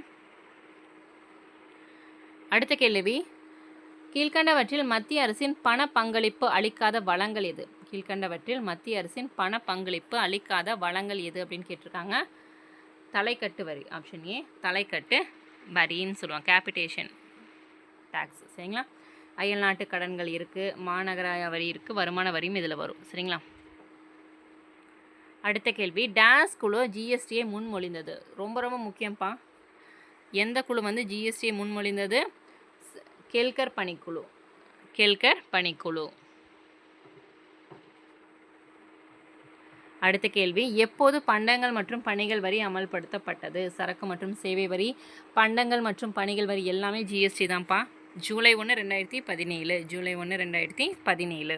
அடுத்த கேள்வி. கீழ்கண்டவற்றில் மத்திய அரசின் பண பங்களிப்பு அளிக்காத வளங்கள் எது? கீழ்கண்டவற்றில் மத்திய அரசின் பண பங்களிப்பு அளிக்காத வளங்கள் எது அப்படின்னு கேட்டிருக்காங்க. தலைக்கட்டு வரி ஆப்ஷன் ஏ தலைக்கட்டு வரின்னு சொல்லுவாங்க. கேபிட்டேஷன் டேக்ஸ் சரிங்களா? அயல்நாட்டு கடன்கள் இருக்குது மாநகர வரி இருக்குது வருமான வரியும் இதில் வரும். சரிங்களா? அடுத்த கேள்வி டான்ஸ் குழு ஜிஎஸ்டியை முன்மொழிந்தது. ரொம்ப ரொம்ப முக்கியம்ப்பா. எந்த குழு வந்து ஜிஎஸ்டியை முன்மொழிந்தது? கெல்கர் பணிக்குழு. கெல்கர் பணிக்குழு. அடுத்த கேள்வி எப்போது பண்டங்கள் மற்றும் பணிகள் வரி அமல்படுத்தப்பட்டது? சரக்கு மற்றும் சேவை வரி பண்டங்கள் மற்றும் பணிகள் வரி எல்லாமே ஜிஎஸ்டி தான்ப்பா. ஜூலை ஒன்று ரெண்டாயிரத்தி பதினேழு. ஜூலை ஒன்று ரெண்டாயிரத்தி பதினேழு.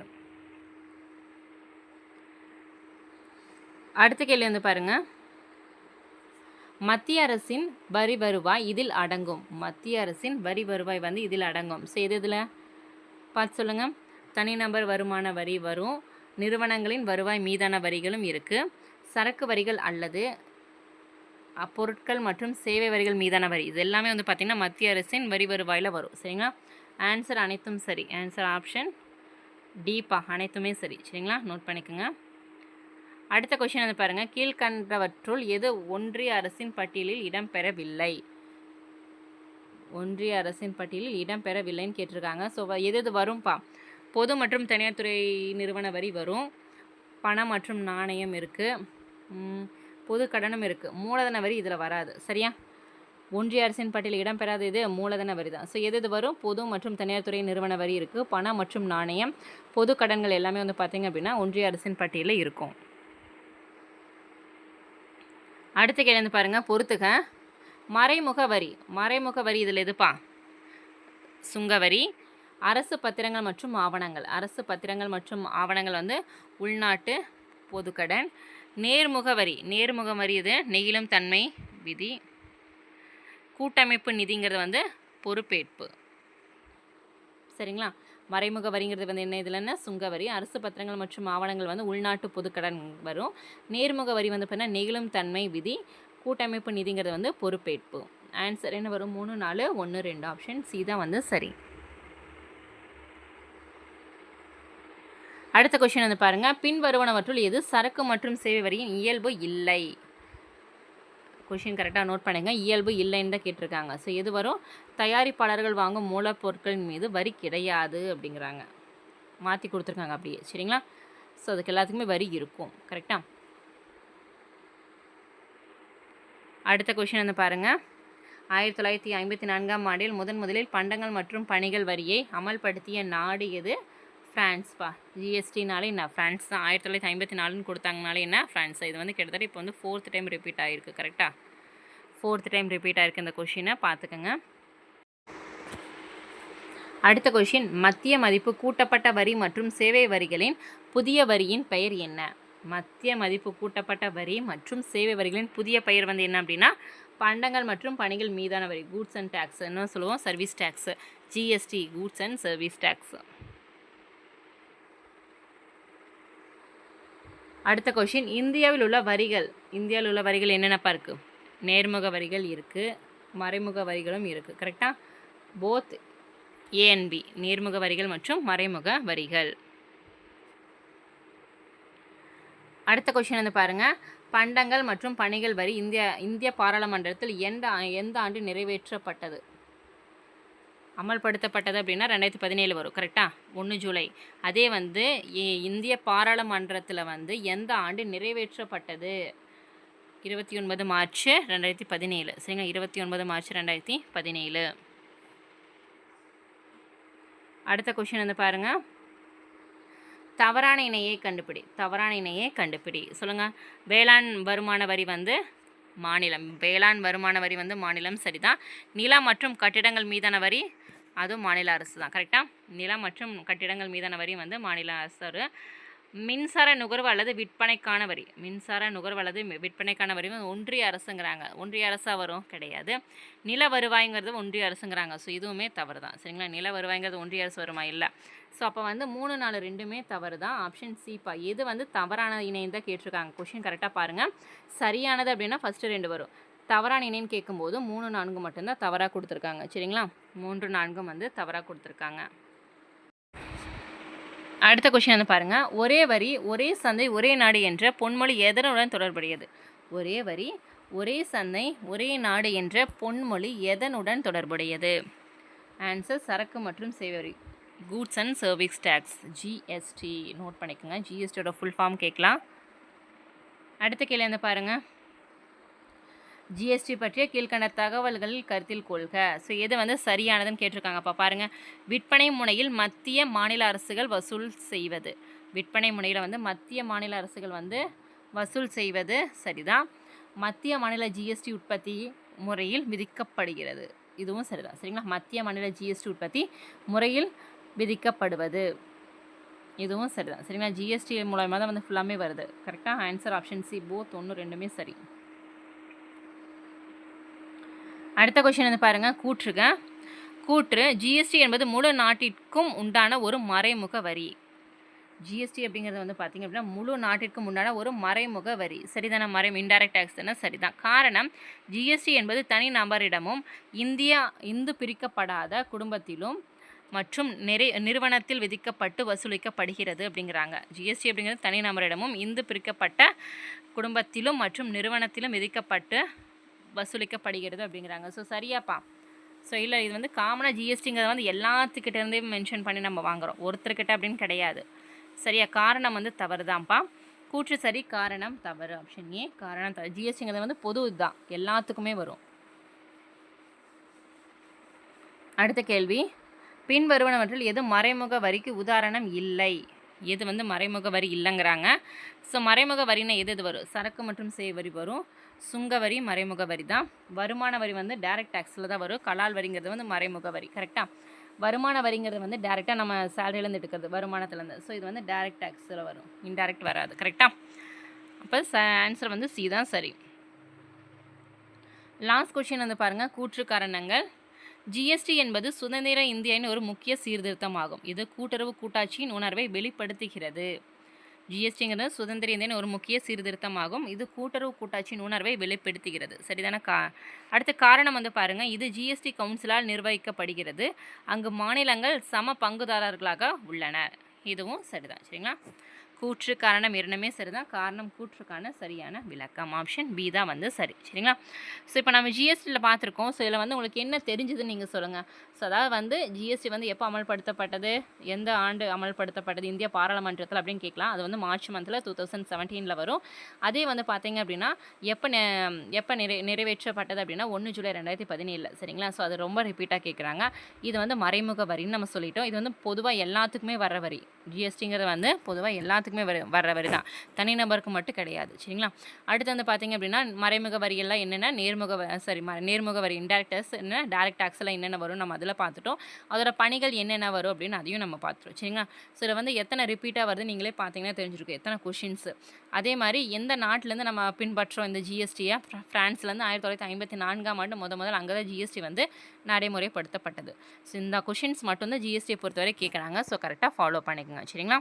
அடுத்த கேள்வி வந்து பாருங்கள் மத்திய அரசின் வரி வருவாய் இதில் அடங்கும். மத்திய அரசின் வரி வருவாய் வந்து இதில் அடங்கும். ஸோ எது இதில்? பார்த்து சொல்லுங்கள் தனிநபர் வருமான வரி வரும். நிறுவனங்களின் வருவாய் மீதான வரிகளும் இருக்குது சரக்கு வரிகள் அல்லது பொருட்கள் மற்றும் சேவை வரிகள் மீதான வரி. இது எல்லாமே வந்து பார்த்திங்கன்னா மத்திய அரசின் வரி வருவாயில் வரும். சரிங்களா? ஆன்சர் அனைத்தும் சரி. ஆன்சர் ஆப்ஷன் டீப்பா அனைத்துமே சரி. சரிங்களா? நோட் பண்ணிக்கோங்க. அடுத்த கொஷின் வந்து பாருங்கள் கீழ்கண்டவற்றுள் எது ஒன்றிய அரசின் பட்டியலில் இடம்பெறவில்லை? ஒன்றிய அரசின் பட்டியலில் இடம்பெறவில்லைன்னு கேட்டிருக்காங்க. ஸோ எது எது வரும்பா? பொது மற்றும் தனியார் துறை நிறுவன வரி வரும். பணம் மற்றும் நாணயம் இருக்குது பொது கடனும் இருக்குது மூலதன வரி இதில் வராது. சரியா? ஒன்றிய அரசின் பட்டியலில் இடம்பெறாத இது மூலதன வரி தான். ஸோ எது எது வரும்? பொது மற்றும் தனியார் துறை நிறுவன வரி இருக்குது பணம் மற்றும் நாணயம். பொது கடன்கள் எல்லாமே வந்து பார்த்திங்க அப்படின்னா ஒன்றிய அரசின் பட்டியலில் இருக்கும். அடுத்த கேள்வி பாருங்கள் பொறுத்துக. மறைமுக வரி. மறைமுக வரி இதில் எதுப்பா? சுங்கவரி. அரசு பத்திரங்கள் மற்றும் ஆவணங்கள். அரசு பத்திரங்கள் மற்றும் ஆவணங்கள் வந்து உள்நாட்டு பொதுக்கடன். நேர்முக வரி. நேர்முக வரி இது நெகிழும் தன்மை விதி. கூட்டமைப்பு நிதிங்கிறது வந்து பொறுப்பேற்பு. சரிங்களா? மறைமுக வரிங்கிறது வந்து என்ன இதில்னா சுங்க வரி அரசு பத்திரங்கள் மற்றும் ஆவணங்கள் வந்து உள்நாட்டு பொதுக்கடன் வரும். நேர்முக வரி வந்து பார்த்தீங்கன்னா நெகிழும் தன்மை விதி கூட்டமைப்பு நிதிங்கிறது வந்து பொறுப்பேற்பு. ஆன்சர் என்ன வரும்? மூணு நாலு ஒன்று ரெண்டு. ஆப்ஷன் சி தான் வந்து சரி. அடுத்த கொஷின் வந்து பாருங்கள் பின்வருவனவற்றுள் எது சரக்கு மற்றும் சேவை வரியின் இயல்பு இல்லை? கொஷின் கரெக்டாக நோட் பண்ணுங்கள் இயல்பு இல்லைன்னு தான் கேட்டிருக்காங்க. ஸோ எது வரும்? தயாரிப்பாளர்கள் வாங்கும் மூலப்பொருட்களின் மீது வரி கிடையாது அப்படிங்கிறாங்க. மாற்றி கொடுத்துருக்காங்க அப்படியே. சரிங்களா? ஸோ அதுக்கு எல்லாத்துக்குமே வரி இருக்கும். கரெக்டாக அடுத்த கொஷின் வந்து பாருங்க. ஆயிரத்தி தொள்ளாயிரத்தி ஐம்பத்தி நான்காம் ஆண்டில் முதன் முதலில் பண்டங்கள் மற்றும் பணிகள் வரியை அமல்படுத்திய நாடு எது? ஃப்ரான்ஸ்ப்பா ஜிஎஸ்டினாலே என்ன? ஃப்ரான்ஸ் தான். ஆயிரத்தி தொள்ளாயிரத்தி ஐம்பத்தி நாலுன்னு கொடுத்தாங்கனாலே என்ன? ஃப்ரான்ஸ். இது வந்து கிட்டத்தட்ட இப்போ வந்து ஃபோர்த் டைம் ரிப்பீட் ஆகிருக்கு கரெக்டாக ஃபோர்த் டைம் ரிப்பீட் ஆகிருக்கு இந்த கொஷினை பார்த்துக்கோங்க. அடுத்த கொஷின் மத்திய மதிப்பு கூட்டப்பட்ட வரி மற்றும் சேவை வரிகளின் புதிய வரியின் பெயர் என்ன? மத்திய மதிப்பு கூட்டப்பட்ட வரி மற்றும் சேவை வரிகளின் புதிய பெயர் வந்து என்ன அப்படின்னா? பண்டங்கள் மற்றும் பணிகள் மீதான வரி. கூட்ஸ் அண்ட் டேக்ஸ் என்ன சொல்லுவோம். Service tax GST goods and service tax அடுத்த கொஷின் இந்தியாவில் உள்ள வரிகள் இந்தியாவில் உள்ள வரிகள் என்னென்னப்பா இருக்குது நேர்முக வரிகள் இருக்குது மறைமுக வரிகளும் இருக்குது கரெக்டாக போத் ஏஎன்பி நேர்முக வரிகள் மற்றும் மறைமுக வரிகள். அடுத்த கொஷின் வந்து பாருங்கள் பண்டங்கள் மற்றும் பணிகள் வரி இந்தியா இந்திய பாராளுமன்றத்தில் எந்த எந்த ஆண்டு நிறைவேற்றப்பட்டது? அமல்படுத்தப்பட்டது அப்படின்னா ரெண்டாயிரத்தி பதினேழு வரும் கரெக்டாக ஒன்று ஜூலை. அதே வந்து இந்திய பாராளுமன்றத்தில் வந்து எந்த ஆண்டு நிறைவேற்றப்பட்டது? இருபத்தி ஒன்பது மார்ச் ரெண்டாயிரத்தி பதினேழு. சரிங்க இருபத்தி ஒன்பது மார்ச் ரெண்டாயிரத்தி பதினேழு. அடுத்த கொஷின் வந்து பாருங்க. தவறான இணையை கண்டுபிடி. தவறான இணையை கண்டுபிடி. சொல்லுங்க. வேளாண் வருமான வரி வந்து மாநிலம். வேளாண் வருமான வரி வந்து மாநிலம் சரிதான். நிலம் மற்றும் கட்டிடங்கள் மீதான வரி அதுவும் மாநில அரசு தான் கரெக்டாக நிலம் மற்றும் கட்டிடங்கள் மீதான வரி வந்து மாநில அரசு. வரும். மின்சார நுகர்வு அல்லது விற்பனைக்கான வரி. மின்சார நுகர்வு அல்லது விற்பனைக்கான வரி ஒன்றிய அரசுங்கிறாங்க. ஒன்றிய அரசாக வரும் கிடையாது. நில வருவாய்ங்கிறது ஒன்றிய அரசுங்கிறாங்க. ஸோ இதுவுமே தவறு தான் சரிங்களா? நில வருவாய்ங்கிறது ஒன்றிய அரசு வருமா? இல்லை. ஸோ அப்போ வந்து மூணு நாலு ரெண்டுமே தவறு தான் ஆப்ஷன் சிப்பா எது வந்து தவறான இணைந்தால் தான் கேட்டிருக்காங்க. கொஷின் கரெக்டாக பாருங்கள் சரியானது அப்படின்னா ஃபஸ்ட்டு ரெண்டு வரும். தவறான இணைன்னு கேட்கும்போது மூணு நான்கு மட்டும்தான் தவறாக கொடுத்துருக்காங்க. சரிங்களா? மூன்று நான்கும் வந்து தவறாக கொடுத்துருக்காங்க. அடுத்த கொஷின் வந்து பாருங்கள் ஒரே வரி ஒரே சந்தை ஒரே நாடு என்ற பொன்மொழி எதனுடன் தொடர்புடையது? ஒரே வரி ஒரே சந்தை ஒரே நாடு என்ற பொன்மொழி எதனுடன் தொடர்புடையது? ஆன்சர் சரக்கு மற்றும் சேவை வரி. Goods and service tax GST note பண்ணிக்கோங்க. ஜிஎஸ்டியோட ஃபுல் ஃபார்ம் கேட்கலாம். அடுத்த கேள்வி வந்து பாருங்கள் ஜிஎஸ்டி பற்றிய கீழ்கண்ட தகவல்களில் கருத்தில் கொள்க. ஸோ எது வந்து சரியானதுன்னு கேட்டிருக்காங்கப்பா பாருங்கள் விற்பனை முனையில் மத்திய மாநில அரசுகள் வசூல் செய்வது. விற்பனை முனையில் வந்து மத்திய மாநில அரசுகள் வந்து வசூல் செய்வது சரிதான் மத்திய மாநில ஜிஎஸ்டி உற்பத்தி முறையில் விதிக்கப்படுகிறது. இதுவும் சரிதான் சரிங்களா? மத்திய மாநில ஜிஎஸ்டி உற்பத்தி முறையில் விதிக்கப்படுவது. இதுவும் சரிதான் சரிங்களா? ஜிஎஸ்டி மூலயமா தான் வந்து ஃபுல்லாமே வருது. கரெக்டாக ஆன்சர் ஆப்ஷன் சி போத் ஒன்று ரெண்டுமே சரி. அடுத்த கொஷின் வந்து பாருங்கள் கூற்றுக. கூற்று ஜிஎஸ்டி என்பது முழு நாட்டிற்கும் உண்டான ஒரு மறைமுக வரி. ஜிஎஸ்டி அப்படிங்கிறது வந்து பார்த்திங்க அப்படின்னா முழு நாட்டிற்கும் உண்டான ஒரு மறைமுக வரி. சரிதானே மறை இன்டைரக்ட் டேக்ஸ் தானே? சரிதான். காரணம் ஜிஎஸ்டி என்பது தனி நபரிடமும் இந்தியா இந்து பிரிக்கப்படாத குடும்பத்திலும் மற்றும் நிறை நிறுவனத்தில் விதிக்கப்பட்டு வசூலிக்கப்படுகிறது அப்படிங்கிறாங்க. ஜிஎஸ்டி அப்படிங்கிறது தனி நபரிடமும் இந்து பிரிக்கப்பட்ட குடும்பத்திலும் மற்றும் நிறுவனத்திலும் விதிக்கப்பட்டு வசூலிக்கப்படுகிறது அப்படிங்கிறாங்க. ஸோ சரியாப்பா ஸோ இல்லை இது வந்து காமனாக ஜிஎஸ்டிங்கிறத வந்து எல்லாத்துக்கிட்ட இருந்தே மென்ஷன் பண்ணி நம்ம வாங்குகிறோம் ஒருத்தர்கிட்ட அப்படின்னு கிடையாது. சரியா? காரணம் வந்து தவறு தான்ப்பா கூற்று சரி காரணம் தவறு. ஆப்ஷன் ஏ காரணம் தவறு. ஜிஎஸ்டிங்கிறது வந்து பொது இதுதான் எல்லாத்துக்குமே வரும். அடுத்த கேள்வி. பின் வருவனவற்றில் எது மறைமுக வரிக்கு உதாரணம் இல்லை? எது வந்து மறைமுக வரி இல்லைங்கிறாங்க. ஸோ மறைமுக வரினா எது எது வரும்? சரக்கு மற்றும் சேவை வரி வரும். சுங்க வரி மறைமுக வரி தான். வருமான வரி வந்து டைரக்ட் டேக்ஸில் தான் வரும். கலால் வரிங்கிறது வந்து மறைமுக வரி கரெக்டாக வருமான வரிங்கிறது வந்து டேரெக்டாக நம்ம சேலரியிலேருந்து எடுக்கிறது வருமானத்துலேருந்து ஸோ இது வந்து டைரக்ட் டேக்ஸில் வரும். இன்டைரக்ட் வராது கரெக்டாக அப்போ ஆன்சர் வந்து சி தான் சரி. லாஸ்ட் கொஷின் வந்து பாருங்கள் கூற்று காரணங்கள். ஜிஎஸ்டி என்பது சுதந்திர இந்தியாவின் ஒரு முக்கிய சீர்திருத்தம் ஆகும் இது கூட்டுறவு கூட்டாட்சியின் உணர்வை வெளிப்படுத்துகிறது. ஜிஎஸ்டிங்கிறது சுதந்திர இந்தியன் ஒரு முக்கிய சீர்திருத்தமாகும். இது கூட்டுறவு கூட்டாட்சியின் உணர்வை வெளிப்படுத்துகிறது. சரிதான? கா அடுத்த காரணம் வந்து பாருங்கள் இது ஜிஎஸ்டி கவுன்சிலால் நிர்வகிக்கப்படுகிறது. அங்கு மாநிலங்கள் சம பங்குதாரர்களாக உள்ளன. இதுவும் சரிதான். சரிங்களா? கூற்று காரணம் இரண்டுமே சரிதான். காரணம் கூற்றுக்கான சரியான விளக்கம். ஆப்ஷன் பி தான் வந்து சரி. சரிங்களா? ஸோ இப்போ நம்ம ஜிஎஸ்டியில் பார்த்துருக்கோம். ஸோ இதில் வந்து உங்களுக்கு என்ன தெரிஞ்சதுன்னு நீங்கள் சொல்லுங்கள் ஸோ அதாவது வந்து ஜிஎஸ்டி வந்து எப்போ அமல்படுத்தப்பட்டது? எந்த ஆண்டு அமல்படுத்தப்பட்டது? இந்திய பாராளுமன்றத்தில் அப்படின்னு கேட்கலாம். அது வந்து மார்ச் மந்தில் டூ தௌசண்ட் செவன்டீனில் வரும். அதே வந்து பார்த்தீங்க அப்படின்னா எப்போ நெ எப்போ நிறை நிறைவேற்றப்பட்டது அப்படின்னா ஒன்று ஜூலை ரெண்டாயிரத்தி பதினேழில். சரிங்களா? ஸோ அது ரொம்ப ரிப்பீட்டாக கேட்குறாங்க இது வந்து மறைமுக வரின்னு நம்ம சொல்லிட்டோம். இது வந்து பொதுவாக எல்லாத்துக்குமே வர. வரி ஜிஎஸ்டிங்கிறது வந்து பொதுவாக எல்லாத்துக்கும் வர வர்ற வரி தான் தனிநபருக்கு மட்டும் கிடையாது. சரிங்களா? அடுத்து வந்து பார்த்தீங்க அப்படின்னா மறைமுக வரியெல்லாம் என்னென்ன? நேர்முக வ சாரி ம நேர்முக வரி இன்டேரக்டர்ஸ் என்ன? டேரக்ட் டேக்ஸ்லாம் என்னென்ன வரும்? நம்ம அதில் பார்த்துட்டோம் அதோட பணிகள் என்னென்ன வரும் அப்படின்னு அதையும் நம்ம பார்த்துட்டோம் சரிங்களா? ஸோ இதில் வந்து எத்தனை ரிப்பீட்டாக வருது நீங்களே பார்த்தீங்கன்னா தெரிஞ்சிருக்கும். எத்தனை கொஷின்ஸு அதே மாதிரி எந்த நாட்டிலேருந்து நம்ம பின்பற்றோம் இந்த ஜிஎஸ்டியை ஃப்ரான்ஸ்லேருந்து ஆயிரத்தி தொள்ளாயிரத்தி ஐம்பத்தி நான்காம் ஆண்டு முத முதல் அங்கே தான் ஜிஎஸ்டி வந்து நடைமுறைப்படுத்தப்பட்டது. ஸோ இந்த கொஷின்ஸ் மட்டும்தான் ஜிஎஸ்டியை பொறுத்தவரை கேட்குறாங்க ஸோ கரெக்டாக ஃபாலோ பண்ணிக்கோங்க. சரிங்களா?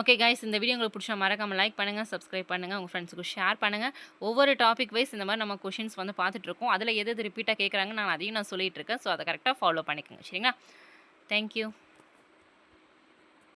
ஓகே கைஸ் இந்த வீடியோ உங்களுக்கு பிடிச்சா மறக்காமல் லைக் பண்ணுங்கள் சப்ஸ்கிரைப் பண்ணுங்கள் உங்கள் ஃப்ரெண்ட்ஸுக்கு ஷேர் பண்ணுங்கள் ஒவ்வொரு டாபிக் வைஸ் இந்த மாதிரி நம்ம கொஷின்ஸ் வந்து பார்த்துட்ருக்கோம் அதில் எது எது ரிப்பீட்டாக கேட்குறாங்க நான் அதையும் நான் சொல்லிகிட்டு இருக்கேன். ஸோ அதை கரெக்டாக ஃபாலோ பண்ணிக்கோங்க. சரிங்களா? தேங்க்யூ